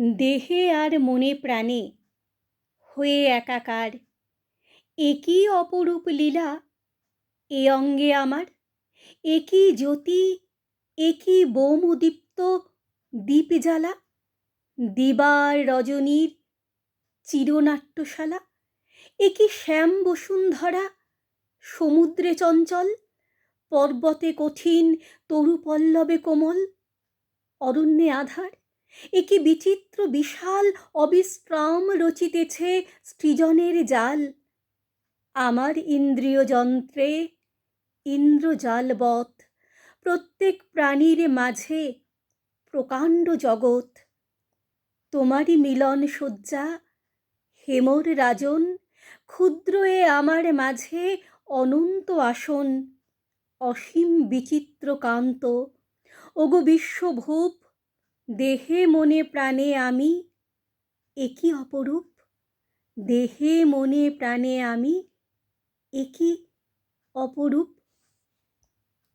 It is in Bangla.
দেহে আর মনে প্রাণে হয়ে একাকার। একি অপরূপ লীলা, এ অঙ্গে আমার। একি জ্যোতি একি ব্যোমদীপ্ত দীপজ্বালা দিবার রজনীর চিরনাট্যশালা। একি শ্যাম বসুন্ধরা, সমুদ্রে চঞ্চল। পর্বতে কঠিন তরু পল্লবে কোমল। অরণ্যে আঁধার। এ কি বিচিত্র, বিশাল, অবিশ্রাম রচিতেছে সৃজনের জাল। আমার ইন্দ্রিয় যন্ত্রে ইন্দ্রজালবৎ, প্রত্যেক প্রাণীর মাঝে প্রকাণ্ড জগৎ। তোমারই মিলন শয্যা, হেমর রাজন ক্ষুদ্র এ আমার মাঝে অনন্ত আসন, অসীম বিচিত্র কান্ত ওগো বিশ্বভূপ দেহে মনে প্রাণে আমি একই অপরূপ? দেহে মনে প্রাণে আমি একই অপরূপ?